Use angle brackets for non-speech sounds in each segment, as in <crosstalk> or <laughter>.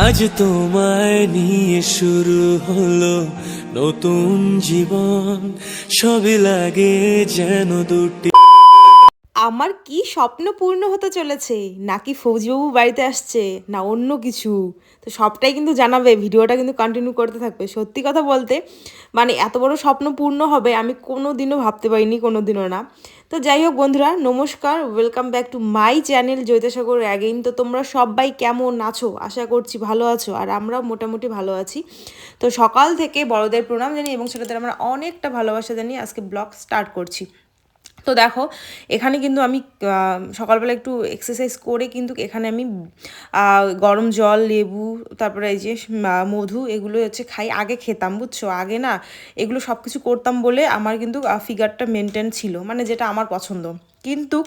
আজ তোমায় নিয়ে শুরু হলো নতুন জীবন। সবে লাগে যেন দুটি আমার কি স্বপ্ন পূর্ণ হতে চলেছে? নাকি ফৌজিবাবু বাড়িতে আসছে? না অন্য কিছু? তো সবটাই কিন্তু জানাবে, ভিডিওটা কিন্তু কন্টিনিউ করতে থাকবে। সত্যি কথা বলতে মানে এত বড় স্বপ্ন পূর্ণ হবে আমি কোনো দিনও ভাবতে পারিনি কোনো দিনও না। তো যাই হোক বন্ধুরা, নমস্কার welcome back to my channel Joitasagar again তো তোমরা সবাই কেমন আছো? আশা করছি ভালো আছো, আর আমরাও মোটামুটি ভালো আছি। তো সকাল থেকে বড়দের প্রণাম জানি এবং ছোটদের আমরা অনেকটা ভালোবাসা জানি আজকে ব্লগ স্টার্ট করছি। তো দেখো, এখানে কিন্তু আমি সকালবেলা একটু এক্সারসাইজ করে কিন্তু এখানে আমি গরম জল, লেবু, তারপরে এই যে মধু এগুলো হচ্ছে খাই, আগে খেতাম, বুঝছ? আগে না, এগুলো সব কিছু করতাম বলে আমার কিন্তু ফিগারটা মেনটেন ছিল মানে যেটা আমার পছন্দ। কিন্তু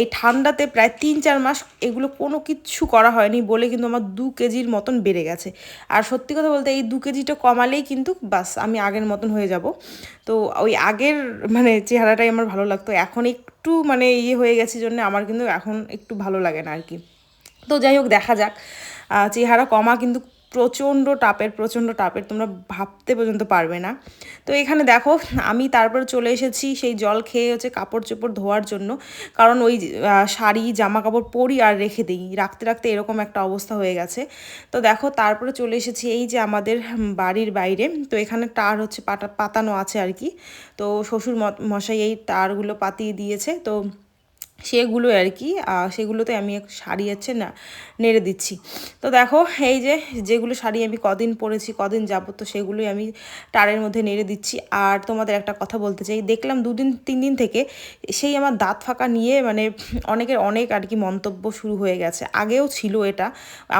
এই ঠান্ডাতে প্রায় তিন চার মাস এগুলো কোনো কিচ্ছু করা হয়নি বলে কিন্তু আমার দু কেজির মতন বেড়ে গেছে। আর সত্যি কথা বলতে এই দু কেজিটা কমালেই কিন্তু বাস আমি আগের মতন হয়ে যাব। তো ওই আগের মানে চেহারাটাই আমার ভালো লাগতো। এখন একটু মানে ইয়ে হয়ে গেছে জন্য আমার কিন্তু এখন একটু ভালো লাগে না আর কি। তো যাই হোক, দেখা যাক। চেহারা কমা কিন্তু প্রচণ্ড টাপের প্রচণ্ড টাপের, তোমরা ভাবতে পর্যন্ত পারবে না। তো এখানে দেখো, আমি তারপরে চলে এসেছি সেই জল খেয়ে হচ্ছে কাপড় চোপড় ধোয়ার জন্য। কারণ ওই শাড়ি জামা কাপড় পরি আর রেখে দিই। রাখতে রাখতে এরকম একটা অবস্থা হয়ে গেছে। তো দেখো, তারপরে চলে এসেছি এই যে আমাদের বাড়ির বাইরে। তো এখানে তার হচ্ছে পাতা পাতানো আছে আর কি। তো শ্বশুর মশাই এই তারগুলো পাতিয়ে দিয়েছে। তো সেগুলো আর কি সেগুলোতে আমি এক শাড়ি আছে না, নেড়ে দিচ্ছি। তো দেখো, এই যে যেগুলো শাড়ি আমি কদিন পরেছি, কদিন যাব তো সেগুলোই আমি টারের মধ্যে নেড়ে দিচ্ছি। আর তোমাদের একটা কথা বলতে চাই, দেখলাম দুদিন, তিন দিন থেকে সেই আমার দাঁত ফাঁকা নিয়ে মানে অনেকের অনেক আর কি মন্তব্য শুরু হয়ে গেছে। আগেও ছিল এটা,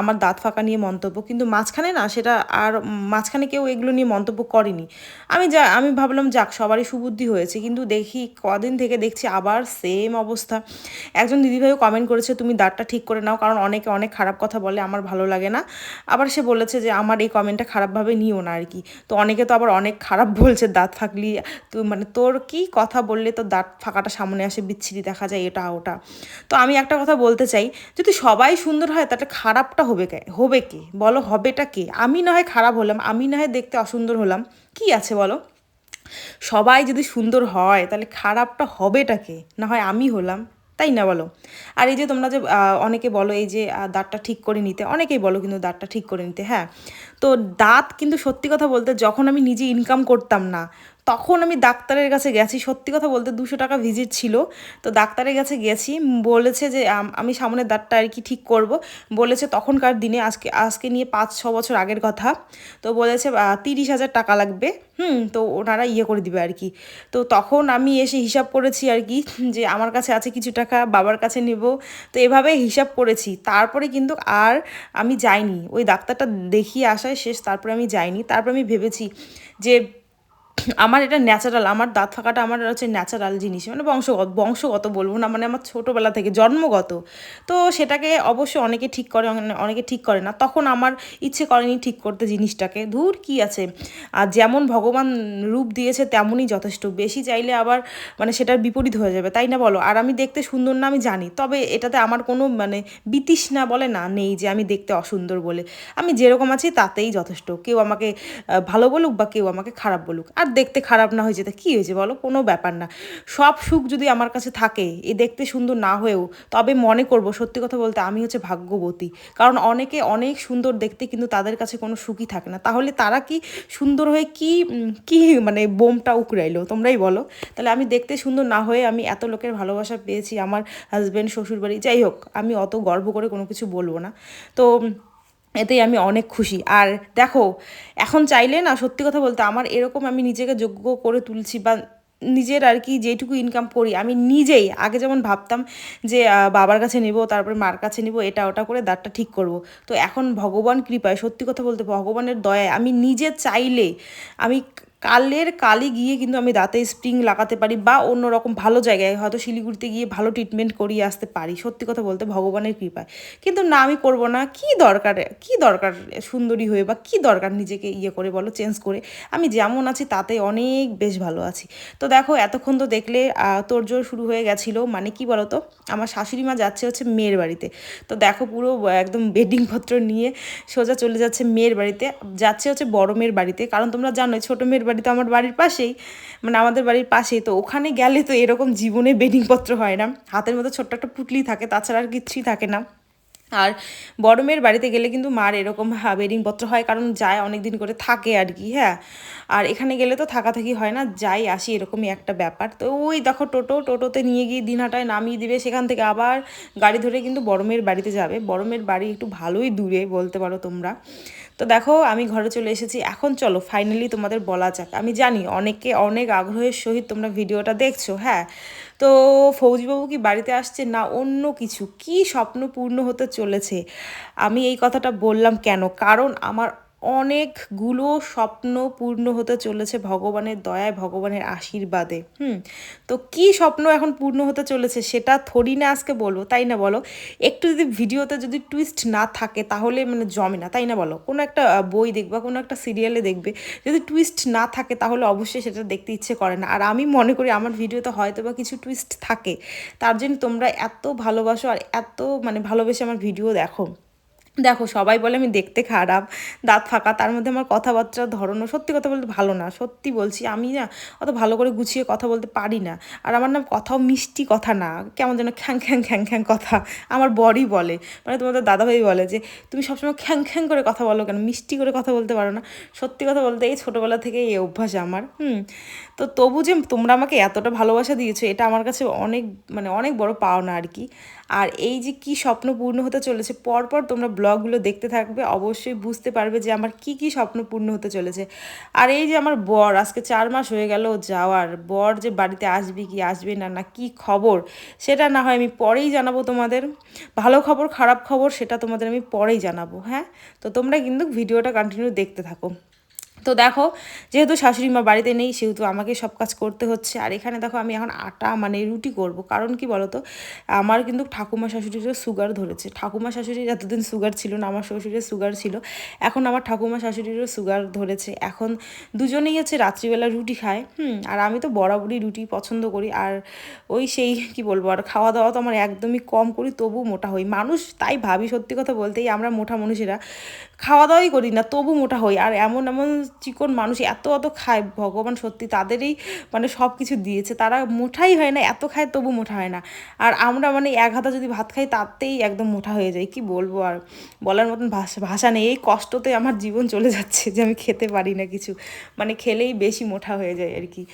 আমার দাঁত ফাঁকা নিয়ে মন্তব্য, কিন্তু মাঝখানে না সেটা আর মাঝখানে কেউ এগুলো নিয়ে মন্তব্য করেনি। আমি যা, আমি ভাবলাম, যাক, সবারই সুবুদ্ধি হয়েছে, কিন্তু দেখি কদিন থেকে দেখছি আবার সেম অবস্থা। একজন দিদিভাইও কমেন্ট করেছে, তুমি দাঁতটা ঠিক করে নাও, কারণ অনেকে অনেক খারাপ কথা বলে, আমার ভালো লাগে না। আবার সে বলেছে যে, আমার এই কমেন্টটা খারাপভাবে নিও না আর কি তো অনেকে তো আবার অনেক খারাপ <laughs> বলছে, দাঁত ফাঁকলি তুই মানে তোর কি কথা বললে, তোর দাঁত ফাঁকাটা সামনে আসে, বিচ্ছিরি দেখা যায়, এটা, ওটা। তো আমি একটা কথা বলতে চাই, যদি সবাই সুন্দর হয়, তাহলে খারাপটা হবে কে হবে কে? বলো, হবেটা কে? আমি না হয় খারাপ হলাম, আমি না হয় দেখতে অসুন্দর হলাম, কি আছে বলো? সবাই যদি সুন্দর হয়, তাহলে খারাপটা হবেটাকে না হয় আমি হলাম। তাই না বলো? আর এই যে তোমরা যে অনেকে বলো এই যে দাঁতটা ঠিক করে নিতে, অনেকেই বলো কিন্তু দাঁতটা ঠিক করে নিতে হ্যাঁ? তো দাঁত কিন্তু সত্যি কথা বলতে যখন আমি নিজে ইনকাম করতাম না তখন আমি ডাক্তারের কাছে গেছি। সত্যি কথা বলতে দুশো টাকা ভিজিট ছিল। তো ডাক্তারের কাছে গেছি, বলেছে যে, আমি সামনের দাঁতটা আর কি ঠিক করব। বলেছে তখনকার দিনে আজকে আজকে নিয়ে পাঁচ, ছ বছর আগের কথা। তো বলেছে তিরিশ হাজার টাকা লাগবে। হুম, তো ওনারা ইয়ে করে দিবে আর কি। তো তখন আমি এসে হিসাব করেছি আর কি, যে আমার কাছে আছে কিছু টাকা, বাবার কাছে নেব। তো এভাবে হিসাব করেছি। তারপরে কিন্তু আর আমি যাইনি। ওই ডাক্তারটা দেখিয়ে আসায় শেষ, তারপরে আমি যাইনি। তারপরে আমি ভেবেছি যে আমার এটা ন্যাচারাল আমার দাঁত ফাঁকাটা আমার হচ্ছে ন্যাচারাল জিনিস মানে বংশগত বংশগত বলব না মানে আমার ছোটোবেলা থেকে জন্মগত। তো সেটাকে অবশ্যই অনেকে ঠিক করে অনেকে ঠিক করে না। তখন আমার ইচ্ছে করেনি ঠিক করতে জিনিসটাকে। ধুর কি আছে? আর যেমন ভগবান রূপ দিয়েছে, তেমনই যথেষ্ট। বেশি চাইলে আবার মানে সেটার বিপরীত হয়ে যাবে, তাই না বলো? আর আমি দেখতে সুন্দর না, আমি জানি। তবে এটাতে আমার কোনো মানে বিতৃষ্ণা বলে না, নেই যে আমি দেখতে অসুন্দর বলে। আমি যেরকম আছি তাতেই যথেষ্ট। কেউ আমাকে ভালো বলুক বা কেউ আমাকে খারাপ বলুক। আর দেখতে খারাপ না হয়েছে তা কী হয়েছে বলো? কোনো ব্যাপার না। সব সুখ যদি আমার কাছে থাকে, এ দেখতে সুন্দর না হয়েও, তবে মনে করব সত্যি কথা বলতে আমি হচ্ছে ভাগ্যবতী। কারণ অনেকে অনেক সুন্দর দেখতে কিন্তু তাদের কাছে কোনো সুখই থাকে না। তাহলে তারা কি সুন্দর হয়ে কি কি মানে বোমটা উকড়াইলো? তোমরাই বলো। তাহলে আমি দেখতে সুন্দর না হয়ে আমি এত লোকের ভালোবাসা পেয়েছি, আমার হাজব্যান্ড শ্বশুরবাড়ি, যাই হোক, আমি অত গর্ব করে কোনো কিছু বলব না। তো এতেই আমি অনেক খুশি। আর দেখো, এখন চাইলে না, সত্যি কথা বলতে আমার এরকম আমি নিজেকে যোগ্য করে তুলছি বা নিজের আর কি যেটুকু ইনকাম করি, আমি নিজেই আগে যেমন ভাবতাম যে বাবার কাছে নেব, তারপরে মার কাছে নেব, এটা ওটা করে দাঁতটা ঠিক করব। তো এখন ভগবান কৃপায়, সত্যি কথা বলতে ভগবানের দয়ায় আমি নিজে চাইলে আমি কালের কালি গিয়ে কিন্তু আমি দাঁতে স্প্রিং লাগাতে পারি বা অন্য রকম ভালো জায়গায় হয়তো শিলিগুড়িতে গিয়ে ভালো ট্রিটমেন্ট করিয়ে আসতে পারি। সত্যি কথা বলতে ভগবানের কৃপায়। কিন্তু না, আমি করব না। কি দরকার কি দরকার সুন্দরী হয়ে বা কি দরকার নিজেকে ইয়ে করে বলো চেঞ্জ করে? আমি যেমন আছি তাতে অনেক বেশ ভালো আছি। তো দেখো, এতক্ষণ তো দেখলে তোড়জোড় শুরু হয়ে গেছিল। মানে কি বলো তো আমার শাশুড়ি মা যাচ্ছে হচ্ছে মেয়ের বাড়িতে। তো দেখো পুরো একদম বেডিংপত্র নিয়ে সোজা চলে যাচ্ছে মেয়ের বাড়িতে। যাচ্ছে হচ্ছে বড় মেয়ের বাড়িতে। কারণ তোমরা জানোই, ছোটো মেয়ের বাড়ি তো আমার বাড়ির পাশেই মানে আমাদের বাড়ির পাশেই, তো ওখানে গেলে তো এরকম জীবনে বেডিংপত্র হয় না। হাতের মতো ছোট্ট একটা পুটলি থাকে, তাছাড়া আর কিছুই থাকে না। আর বড় মেয়ের বাড়িতে গেলে কিন্তু মার এরকম বেডিংপত্র হয়, কারণ যায় অনেক দিন করে থাকে আর কি হ্যাঁ। আর এখানে গেলে তো থাকা থাকি হয় না, যাই আসি, এরকমই একটা ব্যাপার। তো ওই দেখো টোটো, টোটোতে নিয়ে গিয়ে দিনহাটায় নামিয়ে দিবে, সেখান থেকে আবার গাড়ি ধরে কিন্তু বড় মেয়ের বাড়িতে যাবে। বড় মেয়ের বাড়ি একটু ভালোই দূরে বলতে পারো তোমরা। তো দেখো, আমি ঘরে চলে এসেছি। এখন চলো ফাইনালি তোমাদের বলা যাক। আমি জানি অনেকে অনেক আগ্রহের সহিত তোমরা ভিডিওটা দেখছ হ্যাঁ? তো ফৌজিবাবু কি বাড়িতে আসছে না অন্য কিছু? কি স্বপ্ন পূর্ণ হতে চলেছে? আমি এই কথাটা বললাম কেন? কারণ আমার অনেকগুলো স্বপ্ন পূর্ণ হতে চলেছে ভগবানের দয়ায়, ভগবানের আশীর্বাদে। হুম, তো কি স্বপ্ন এখন পূর্ণ হতে চলেছে সেটা থরি না আজকে বলব, তাই না বলো? একটু যদি ভিডিওতে যদি টুইস্ট না থাকে তাহলে মানে জমে না, তাই না বলো? কোনো একটা বই দেখবা, কোনো একটা সিরিয়ালে দেখবে, যদি টুইস্ট না থাকে তাহলে অবশ্যই সেটা দেখতে ইচ্ছে করে না। আর আমি মনে করি আমার ভিডিওতে হয়তো বা কিছু টুইস্ট থাকে, তার জন্য তোমরা এত ভালোবাসো আর এত মানে ভালোবেসে আমার ভিডিও দেখো। দেখো, সবাই বলে আমি দেখতে খারাপ, দাঁত ফাঁকা, তার মধ্যে আমার কথাবার্তার ধরনও সত্যি কথা বলতে ভালো না, সত্যি বলছি আমি না অত ভালো করে গুছিয়ে কথা বলতে পারি না, আর আমার না কথাও মিষ্টি কথা না, কেমন যেন খ্যাং খ্যাং খ্যাং খ্যাং কথা আমার বডি বলে মানে তোমাদের দাদাভাই বলে যে, তুমি সবসময় খ্যাং খ্যাং করে কথা বলো কেন, মিষ্টি করে কথা বলতে পারো না? সত্যি কথা বলতে এই ছোটোবেলা থেকে এই অভ্যাস আমার, হুম, তো তবু যে তোমরা আমাকে এতটা ভালোবাসা দিয়েছ, এটা আমার কাছে অনেক মানে অনেক বড় পাওনা আর কি, আর এই যে কি স্বপ্ন পূর্ণ হতে চলেছে, পরপর তোমরা ব্লগগুলো দেখতে থাকবে, অবশ্যই বুঝতে পারবে যে আমার কি কি স্বপ্ন পূর্ণ হতে চলেছে। আর এই যে আমার বর, আজকে চার মাস হয়ে গেল যাওয়ার, বর যে বাড়িতে আসবে কি আসবে না না কি খবর, সেটা না হয় আমি পরেই জানাব তোমাদের। ভালো খবর, খারাপ খবর, সেটা তোমাদের আমি পরেই জানাব হ্যাঁ? তো তোমরা কিন্তু ভিডিওটা কন্টিনিউ দেখতে থাকো। তো দেখো, যেহেতু শাশুড়ি মা বাড়িতে নেই, সেহেতু আমাকে সব কাজ করতে হচ্ছে। আর এখানে দেখো, আমি এখন আটা মানে রুটি করব। কারণ কি বলতো, আমার কিন্তু ঠাকুমা শাশুড়িরও সুগার ধরেছে। ঠাকুমা শাশুড়ির এতদিন সুগার ছিল না, আমার শ্বশুরের সুগার ছিল। এখন আমার ঠাকুমা শাশুড়িরও সুগার ধরেছে। এখন দুজনেই হচ্ছে রাত্রিবেলা রুটি খায়, হুম? আর আমি তো বরাবরই রুটি পছন্দ করি। আর ওই সেই, কি বলব, আর খাওয়া দাওয়া তো আমার একদমই কম করি, তবু মোটা হই। মানুষ তাই ভাবি, সত্যি কথা বলতেই আমরা মোটা মানুষেরা খাওয়া দাওয়াই করি না, তবু মোটা হই। আর এমন এমন চিকন মানুষ, এত অত খায়, ভগবান সত্যি তাদেরই মানে সব কিছু দিয়েছে। তারা মোটাই হয় না, এত খায় তবু মোটা হয় না। আর আমরা মানে এক হাতা যদি ভাত খাই, তাতেই একদম মোটা হয়ে যায় কি বলব আর বলার মতন ভাষা ভাষা নেই। এই কষ্টতে আমার জীবন চলে যাচ্ছে যে আমি খেতে পারি না কিছু। মানে খেলেই বেশি মোটা হয়ে যায় আর কি।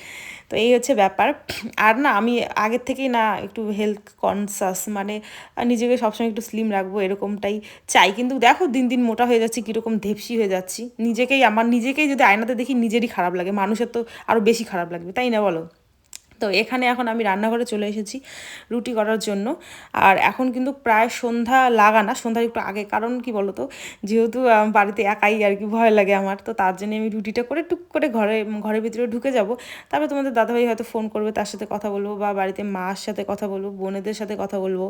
তো এই হচ্ছে ব্যাপার। আর না, আমি আগের থেকেই না একটু হেলথ কনসাস মানে নিজেকে সবসময় একটু স্লিম রাখব এরকমটাই চাই। কিন্তু দেখো দিন দিন মোটা হয়ে যাচ্ছি, কীরকম ধেপসি হয়ে যাচ্ছি। নিজেকেই, আমার নিজেকেই যদি আয়নাতে দেখি নিজেরই খারাপ লাগে, মানুষের তো আরও বেশি খারাপ লাগবে, তাই না বলো? তো এখানে এখন আমি রান্নাঘরে চলে এসেছি রুটি করার জন্য। আর এখন কিন্তু প্রায় সন্ধ্যা লাগা না, সন্ধ্যার একটু আগে। কারণ কি বলতো? যেহেতু বাড়িতে একাই আর কি ভয় লাগে আমার, তো তার জন্য আমি রুটিটা করে টুক করে ঘরে, ঘরের ভিতরে ঢুকে যাব। তারপরে তোমাদের দাদাভাই হয়তো ফোন করবে, তার সাথে কথা বলব বা বাড়িতে মার সাথে কথা বলব, বোনেদের সাথে কথা বলব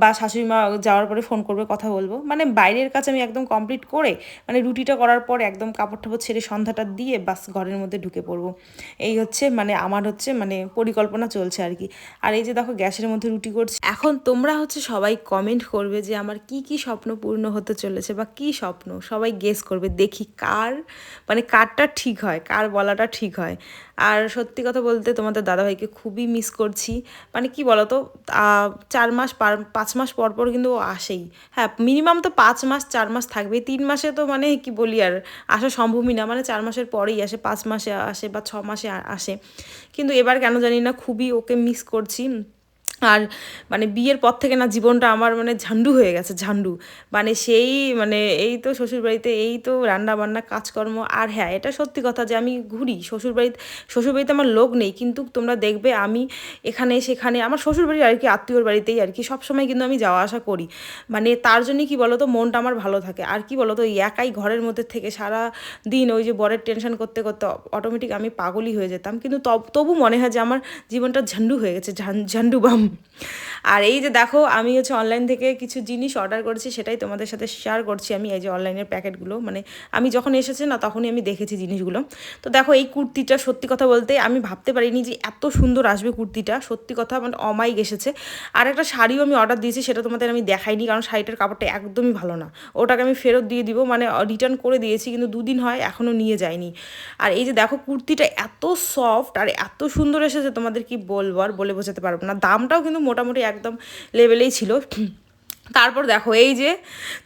বা শাশুড়ি মা যাওয়ার পরে ফোন করবে, কথা বলব। মানে বাইরের কাছে আমি একদম কমপ্লিট করে মানে রুটিটা করার পর একদম কাপড় টাপড় ছেড়ে সন্ধ্যাটা দিয়ে বাস ঘরের মধ্যে ঢুকে পড়ব। এই হচ্ছে মানে আমার হচ্ছে মানে পরিকল্পনা চলছে আর কি। আর এই যে দেখো গ্যাসের মধ্যে রুটি করছি। এখন তোমরা হচ্ছে সবাই কমেন্ট করবে যে আমার কি কি স্বপ্ন পূর্ণ হতে চলেছে বা কি স্বপ্ন? সবাই গেস করবে, দেখি কার মানে কারটা ঠিক হয়, কার বলাটা ঠিক হয়। আর সত্যি কথা বলতে তোমাদের দাদাভাইকে খুবই মিস করছি। মানে কি বলতো চার মাস পাঁচ মাস পর পর কিন্তু ও আসেই। হ্যাঁ মিনিমাম তো পাঁচ মাস, চার মাস থাকবে তিন মাসে তো মানে কি বলি আর, আসা সম্ভবই না। মানে চার মাসের পরেই আসে, পাঁচ মাসে আসে বা ছ মাসে আসে। কিন্তু এবার কেন জানি না খুবই ওকে মিস করছি। আর মানে বিয়ের পর থেকে না জীবনটা আমার মানে ঝান্ডু হয়ে গেছে, ঝান্ডু। মানে সেই মানে এই তো শ্বশুরবাড়িতে এই তো রান্না বান্না কাজকর্ম, আর হ্যাঁ এটা সত্যি কথা যে আমি ঘুরি। শ্বশুরবাড়িতে শ্বশুরবাড়িতে আমার লোক নেই, কিন্তু তোমরা দেখবে আমি এখানে, সেখানে, আমার শ্বশুরবাড়ি আর কি আত্মীয়র বাড়িতেই আর কি সবসময় কিন্তু আমি যাওয়া আসা করি। মানে তার জন্যই কী বলো তো মনটা আমার ভালো থাকে। আর কি বলো তো এই একাই ঘরের মধ্যে থেকে সারা দিন ওই যে বরের টেনশন করতে করতে অটোমেটিক আমি পাগলই হয়ে যেতাম। কিন্তু তব মনে হয় যে আমার জীবনটা ঝান্ডু হয়ে গেছে, ঝান- ঝান্ডু বাম। 嗯。<laughs> আর এই যে দেখো, আমি হচ্ছে অনলাইন থেকে কিছু জিনিস অর্ডার করেছি, সেটাই তোমাদের সাথে শেয়ার করছি আমি, এই যে অনলাইনের প্যাকেটগুলো। মানে আমি যখন এসেছে না, তখনই আমি দেখেছি জিনিসগুলো। তো দেখো, এই কুর্তিটা সত্যি কথা বলতে আমি ভাবতে পারিনি যে এত সুন্দর আসবে কুর্তিটা। সত্যি কথা মানে অমাইক এসেছে। আর একটা শাড়িও আমি অর্ডার দিয়েছি, সেটা তোমাদের আমি দেখাইনি, কারণ শাড়িটার কাপড়টা একদমই ভালো না। ওটাকে আমি ফেরত দিয়ে দিব মানে রিটার্ন করে দিয়েছি, কিন্তু দুদিন হয়, এখনও নিয়ে যায়নি। আর এই যে দেখো, কুর্তিটা এত সফট আর এত সুন্দর এসেছে, তোমাদের কি বলব আর বলে বোঝাতে পারব না। দামটাও কিন্তু মোটামুটি একদম লেভেলেই ছিল। তারপর দেখো, এই যে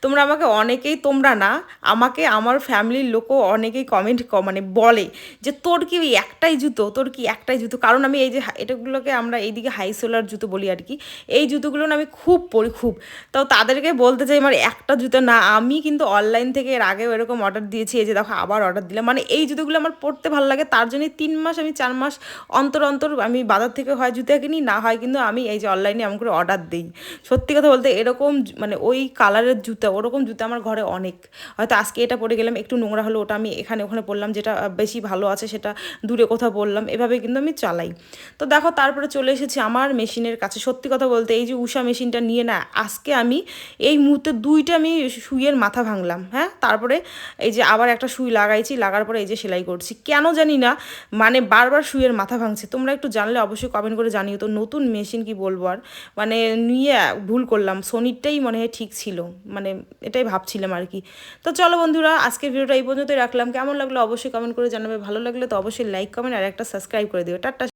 তোমরা আমাকে অনেকেই, তোমরা না, আমাকে, আমার ফ্যামিলির লোকও অনেকেই কমেন্ট মানে বলে যে, তোর কি ওই একটাই জুতো? তোর কি একটাই জুতো? কারণ আমি এই যে এটাগুলোকে আমরা এইদিকে হাই সোলার জুতো বলি আর কি। এই জুতোগুলো না আমি খুব পরি, খুব। তো তাদেরকে বলতে চাই, আমার একটা জুতো না, আমি কিন্তু অনলাইন থেকে এর আগেও এরকম অর্ডার দিয়েছি, এই যে দেখো, আবার অর্ডার দিলাম। মানে এই জুতোগুলো আমার পরতে ভালো লাগে, তার জন্যই তিন মাস আমি, চার মাস অন্তর অন্তর আমি বাজার থেকে হয় জুতো কিনি, না হয় কিন্তু আমি এই যে অনলাইনে এমন করে অর্ডার দিই। সত্যি কথা বলতে এরকম জু- মানে ওই কালারের জুতো, ওরকম জুতো আমার ঘরে অনেক। হয়তো আজকে এটা পরে গেলাম, একটু নোংরা হলো, ওটা আমি এখানে ওখানে পরলাম, যেটা বেশি ভালো আছে সেটা দূরে কোথাও বললাম এভাবে কিন্তু আমি চালাই। তো দেখো, তারপরে চলে এসেছি আমার মেশিনের কাছে। সত্যি কথা বলতে, এই যে উষা মেশিনটা নিয়ে না, আজকে আমি এই মুহূর্তে দুইটা আমি সুইয়ের মাথা ভাঙলাম হ্যাঁ? তারপরে এই যে আবার একটা শুই লাগাইছি, লাগার পরে এই যে সেলাই করছি। কেন জানি না মানে বারবার সুইয়ের মাথা ভাঙছে। তোমরা একটু জানলে অবশ্যই কমেন্ট করে জানিও। তো নতুন মেশিন কি বলব আর? মানে নিয়ে ভুল করলাম সোনিরটাই মনে হয় ঠিক ছিল। মানে এটাই ভাবছিলাম আর কি। তো চলো বন্ধুরা, আজকের ভিডিওটা এই পর্যন্তই রাখলাম। কেমন লাগল অবশ্যই কমেন্ট করে জানাবে। ভালো লাগলে তো অবশ্যই লাইক কমেন্ট আর একটা সাবস্ক্রাইব করে দিও। টাটা।